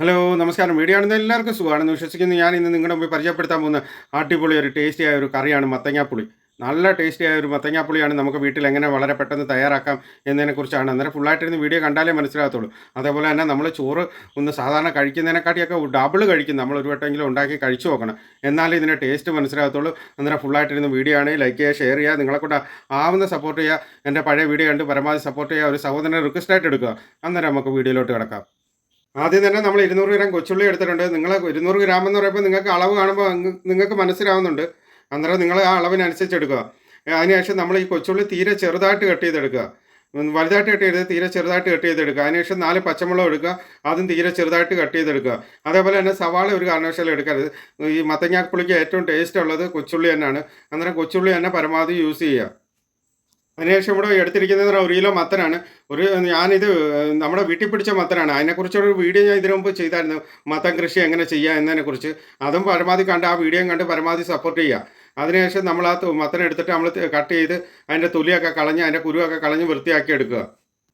Hello നമസ്കാരം. Video ആണെന്ന് എല്ലാവർക്കും സുഖമാണെന്ന് വിശ്വസിക്കുന്നു. ഞാൻ ഇന്ന് നിങ്ങളുടെ മുമ്പിൽ പരിചയപ്പെടുത്താൻ പോകുന്ന അടിപൊളി ഒരു ടേസ്റ്റിയായ ഒരു കറിയാണ് മത്തങ്ങാപ്പുളി. നല്ല ടേസ്റ്റിയായ ഒരു മത്തങ്ങാപ്പുളിയാണ് നമുക്ക് വീട്ടിൽ എങ്ങനെ വളരെ പെട്ടെന്ന് തയ്യാറാക്കാം എന്നതിനെക്കുറിച്ചാണ്. അന്നേരം ഫുള്ളായിട്ടിരുന്ന് വീഡിയോ കണ്ടാലേ മനസ്സിലാകത്തുള്ളൂ. അതേപോലെ തന്നെ നമ്മൾ ചോറ് ഒന്ന് സാധാരണ കഴിക്കുന്നതിനെക്കാട്ടിയൊക്കെ ഡബിൾ കഴിക്കും. നമ്മൾ ഒരു വട്ടമെങ്കിലും ഉണ്ടാക്കി കഴിച്ചു നോക്കണം. എന്നാലേ ഇതിന്റെ ടേസ്റ്റ് മനസ്സിലാകത്തുള്ളൂ. അന്നേരം ഫുള്ളായിട്ടിരുന്ന് വീഡിയോ ആണ് ലൈക്ക് ചെയ്യുക ഷെയർ ചെയ്യുക നിങ്ങളെ കൊണ്ട് ആവുന്ന സപ്പോർട്ട് ചെയ്യുക എന്റെ പഴയ വീഡിയോ കണ്ട് പരമാവധി സപ്പോർട്ട് ചെയ്യുക ഒരു സഹോദരനെ റിക്വസ്റ്റായിട്ട് എടുക്കുക. അന്നേരം നമുക്ക് വീഡിയോയിലോട്ട് കിടക്കാം. ആദ്യം തന്നെ നമ്മൾ ഇരുന്നൂറ് ഗ്രാം കൊച്ചുള്ളി എടുത്തിട്ടുണ്ട്. നിങ്ങൾ ഇരുന്നൂറ് ഗ്രാം എന്ന് പറയുമ്പോൾ നിങ്ങൾക്ക് അളവ് കാണുമ്പോൾ നിങ്ങൾക്ക് മനസ്സിലാവുന്നുണ്ട്. അന്നേരം നിങ്ങൾ ആ അളവിനനുസരിച്ച് എടുക്കുക. അതിനുശേഷം നമ്മൾ ഈ കൊച്ചുള്ളി തീരെ ചെറുതായിട്ട് കട്ട് ചെയ്തെടുക്കുക. വലുതായിട്ട് കട്ട് ചെയ്ത് തീരെ ചെറുതായിട്ട് കട്ട് ചെയ്തെടുക്കുക. അതിനുശേഷം നാല് പച്ചമുളക് എടുക്കുക. അതും തീരെ ചെറുതായിട്ട് കട്ട് ചെയ്തെടുക്കുക. അതേപോലെ തന്നെ സവാള ഒരു കാരണവശാലും എടുക്കരുത്. ഈ മത്തങ്ങാപ്പുളിക്ക് ഏറ്റവും ടേസ്റ്റ് ഉള്ളത് കൊച്ചുള്ളി തന്നെയാണ്. അന്നേരം കൊച്ചുള്ളി തന്നെ പരമാവധി യൂസ് ചെയ്യുക. അതിനുശേഷം ഇവിടെ എടുത്തിരിക്കുന്നത് ഒരു കിലോ മത്തനാണ്. ഒരു ഞാനിത് നമ്മുടെ വീട്ടിൽ പിടിച്ച മത്തനാണ്. അതിനെക്കുറിച്ചൊരു വീഡിയോ ഞാൻ ഇതിനു മുമ്പ് ചെയ്തായിരുന്നു. മത്തൻ കൃഷി എങ്ങനെ ചെയ്യുക എന്നതിനെക്കുറിച്ച്. അതും പരമാവധി കണ്ട് ആ വീഡിയോ കണ്ട് പരമാവധി സപ്പോർട്ട് ചെയ്യുക. അതിനുശേഷം നമ്മൾ ആ മത്തൻ എടുത്തിട്ട് നമ്മൾ കട്ട് ചെയ്ത് അതിന്റെ തുലിയൊക്കെ കളഞ്ഞ് അതിന്റെ കുരുവൊക്കെ കളഞ്ഞ് വൃത്തിയാക്കി എടുക്കുക.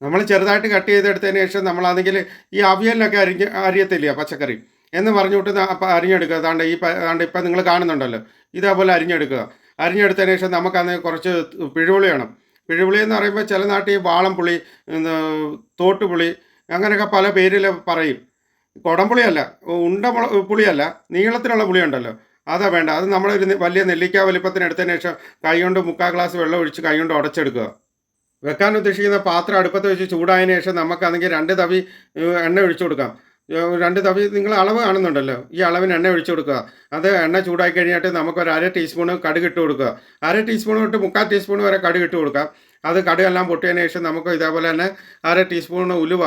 നമ്മൾ ചെറുതായിട്ട് കട്ട് ചെയ്തെടുത്തതിന് ശേഷം നമ്മളാണെങ്കിൽ ഈ അവിയലിനൊക്കെ അരിഞ്ഞ് അരിയത്തില്ല പച്ചക്കറി? എന്ന് അപ്പം അരിഞ്ഞെടുക്കുക. അതാണ്ട് ഈ അതാണ്ട് ഇപ്പം നിങ്ങൾ കാണുന്നുണ്ടല്ലോ. ഇതേപോലെ അരിഞ്ഞെടുക്കുക. അരിഞ്ഞെടുത്തതിന് ശേഷം നമുക്കന്ന് കുറച്ച് പിഴുവിളി വേണം. പിഴുപുളി എന്ന് പറയുമ്പോൾ ചില നാട്ടിൽ വാളംപുളി തോട്ടുപുളി അങ്ങനെയൊക്കെ പല പേരിൽ പറയും. കുടംപുളിയല്ല ഉണ്ട പുളിയല്ല നീളത്തിലുള്ള പുളി ഉണ്ടല്ലോ അതാ വേണ്ട അത് നമ്മളൊരു വലിയ നെല്ലിക്ക വലിപ്പത്തിന് എടുത്തതിന് ശേഷം കൈ കൊണ്ട് മുക്കാൽ ഗ്ലാസ് വെള്ളം ഒഴിച്ച് കൈ കൊണ്ട് ഉടച്ചെടുക്കുക. വെക്കാൻ ഉദ്ദേശിക്കുന്ന പാത്രം അടുപ്പത്ത് വെച്ച് ചൂടായതിനു ശേഷം നമുക്കാണെങ്കിൽ രണ്ട് തവി എണ്ണ ഒഴിച്ചു കൊടുക്കാം. രണ്ട് തവി നിങ്ങൾ അളവ് കാണുന്നുണ്ടല്ലോ. ഈ അളവിന് എണ്ണ ഒഴിച്ചു കൊടുക്കുക. അത് എണ്ണ ചൂടാക്കി കഴിഞ്ഞിട്ട് നമുക്ക് ഒരു അര ടീസ്പൂണ് കടുക് ഇട്ട് കൊടുക്കുക. അര ടീസ്പൂൺ തൊട്ട് മുക്കാൽ ടീസ്പൂൺ വരെ കടുക് ഇട്ട് കൊടുക്കാം അത് കടുകെല്ലാം പൊട്ടിയതിന് ശേഷം നമുക്ക് ഇതേപോലെ തന്നെ അര ടീസ്പൂൺ ഉലുവ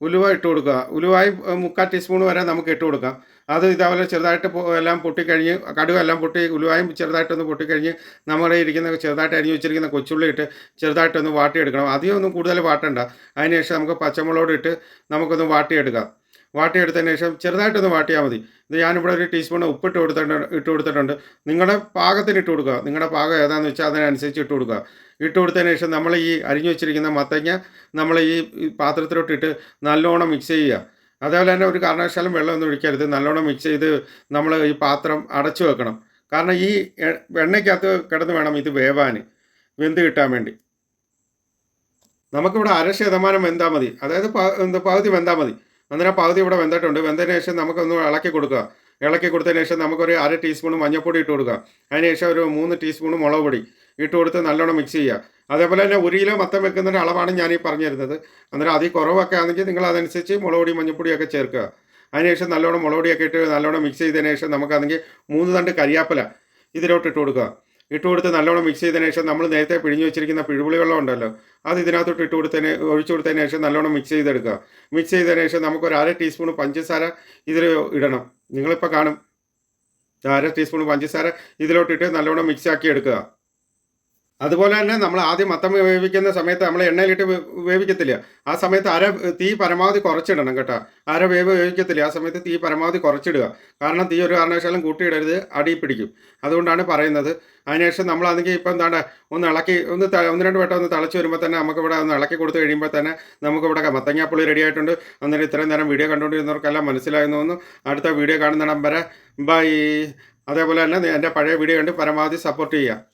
ഉലുവ ഇട്ട് കൊടുക്കുക. ഉലുവായി മുക്കാൽ ടീസ്പൂൺ വരെ നമുക്ക് ഇട്ട് കൊടുക്കാം. അത് ഇതേപോലെ ചെറുതായിട്ട് എല്ലാം പൊട്ടിക്കഴിഞ്ഞ് കടുക് എല്ലാം പൊട്ടി ഉലുവായും ചെറുതായിട്ടൊന്ന് പൊട്ടിക്കഴിഞ്ഞ് നമ്മുടെ ഇരിക്കുന്ന ചെറുതായിട്ട് അരിഞ്ഞു വെച്ചിരിക്കുന്ന കൊച്ചുള്ളി ഇട്ട് ചെറുതായിട്ടൊന്ന് വാട്ടിയെടുക്കണം. അധികം ഒന്നും കൂടുതൽ വാട്ടണ്ട. അതിനുശേഷം നമുക്ക് പച്ചമുളകോട് ഇട്ട് നമുക്കൊന്ന് വാട്ടിയെടുക്കാം. വാട്ടിയെടുത്തതിന് ശേഷം ചെറുതായിട്ടൊന്ന് വാട്ടിയാൽ മതി. ഇത് ഞാനിവിടെ ഒരു ടീസ്പൂൺ ഉപ്പിട്ട് കൊടുത്തിട്ടുണ്ട് ഇട്ട് കൊടുത്തിട്ടുണ്ട്. നിങ്ങളുടെ പാകത്തിന് ഇട്ട് കൊടുക്കുക. നിങ്ങളുടെ പാകം ഏതാണെന്ന് വെച്ചാൽ അതിനനുസരിച്ച് ഇട്ട് കൊടുക്കുക. ഇട്ട് കൊടുത്തതിന് ശേഷം നമ്മൾ ഈ അരിഞ്ഞു വെച്ചിരിക്കുന്ന മത്തങ്ങ നമ്മൾ ഈ പാത്രത്തിലോട്ടിട്ട് നല്ലോണം മിക്സ് ചെയ്യുക. അതേപോലെ തന്നെ ഒരു കാരണവശാലും വെള്ളമൊന്നും ഒഴിക്കരുത്. നല്ലോണം മിക്സ് ചെയ്ത് നമ്മൾ ഈ പാത്രം അടച്ചു വെക്കണം. കാരണം ഈ എണ്ണയ്ക്കകത്ത് കിടന്ന് വേണം ഇത് വേവാൻ. വെന്ത് കിട്ടാൻ വേണ്ടി. നമുക്കിവിടെ അര ശതമാനം വെന്താൽ മതി. അതായത് പകുതി വെന്താൽ മതി. അന്നേരം പകുതി ഇവിടെ വെന്തിട്ടുണ്ട്. വെന്തതിന് ശേഷം നമുക്കൊന്ന് ഇളക്കി കൊടുക്കുക. ഇളക്കി കൊടുത്തതിന് ശേഷം നമുക്കൊരു അര ടീസ്പൂൺ മഞ്ഞൾപ്പൊടി ഇട്ട് കൊടുക്കുക. അതിന് ശേഷം ഒരു മൂന്ന് ടീസ്പൂൺ മുളക് പൊടി ഇട്ട് കൊടുത്ത് നല്ലോണം മിക്സ് ചെയ്യുക. അതേപോലെ തന്നെ ഒരു കിലോ മത്തം വെക്കുന്നതിന്റെ അളവാണ് ഞാൻ ഈ പറഞ്ഞു തരുന്നത് അന്നേരം അതിൽ കുറവൊക്കെ ആണെങ്കിൽ നിങ്ങൾ അതനുസരിച്ച് മുളക് പൊടി മഞ്ഞൾപ്പൊടിയൊക്കെ ചേർക്കുക. അതിനുശേഷം നല്ലോണം മുളക് പൊടിയൊക്കെ ഇട്ട് നല്ലോണം മിക്സ് ചെയ്തതിന് ശേഷം നമുക്കാണെങ്കിൽ മൂന്ന് തണ്ട് കരിയാപ്പല ഇതിലോട്ട് ഇട്ട് കൊടുക്കുക. ഇട്ട് കൊടുത്ത് നല്ലോണം മിക്സ് ചെയ്തതിന് ശേഷം നമ്മൾ നേരത്തെ പിഴിഞ്ഞു വെച്ചിരിക്കുന്ന പിഴുപുളി വെള്ളം ഉണ്ടല്ലോ അത് ഇതിനകത്തോട്ട് ഇട്ട് കൊടുത്തതിന് ഒഴിച്ചു കൊടുത്തതിന് ശേഷം നല്ലോണം മിക്സ് ചെയ്തെടുക്കുക. മിക്സ് ചെയ്തതിന് ശേഷം നമുക്ക് ഒരു അര ടീസ്പൂൺ പഞ്ചസാര ഇതിൽ ഇടണം. നിങ്ങളിപ്പോൾ കാണും. അര ടീസ്പൂൺ പഞ്ചസാര ഇതിലോട്ടിട്ട് നല്ലോണം മിക്സ് ആക്കി എടുക്കുക. അതുപോലെ തന്നെ നമ്മൾ ആദ്യം മത്തം വേവിക്കുന്ന സമയത്ത് നമ്മൾ എണ്ണയിലിട്ട് വേവിക്കത്തില്ല. ആ സമയത്ത് അര തീ പരമാവധി കുറച്ചിടണം കേട്ടോ. അര വേവ് വേവിക്കത്തില്ല. ആ സമയത്ത് തീ പരമാവധി കുറച്ചിടുക. കാരണം തീ ഒരു കാരണവശാലും കൂട്ടിയിടരുത് അടി പിടിക്കും. അതുകൊണ്ടാണ് പറയുന്നത്. അതിനുശേഷം നമ്മൾ നമ്മളാണെങ്കിൽ ഇപ്പം എന്താണ് ഒന്ന് ഇളക്കി ഒന്ന് ഒന്ന് രണ്ട് വട്ടം ഒന്ന് തിളച്ച് വരുമ്പോൾ തന്നെ നമുക്കിവിടെ ഒന്ന് ഇളക്കി കൊടുത്തു കഴിയുമ്പോൾ തന്നെ നമുക്കിവിടെ മത്തങ്ങാപ്പുളി റെഡി ആയിട്ടുണ്ട്. അന്നേരം ഇത്രയും നേരം വീഡിയോ കണ്ടുകൊണ്ടിരുന്നവർക്കെല്ലാം മനസ്സിലായെന്ന് തോന്നുന്നു. അടുത്ത വീഡിയോ കാണുന്നിടം വരെ ബൈ അതേപോലെ തന്നെ എന്റെ പഴയ വീഡിയോ കണ്ട് പരമാവധി സപ്പോർട്ട് ചെയ്യുക.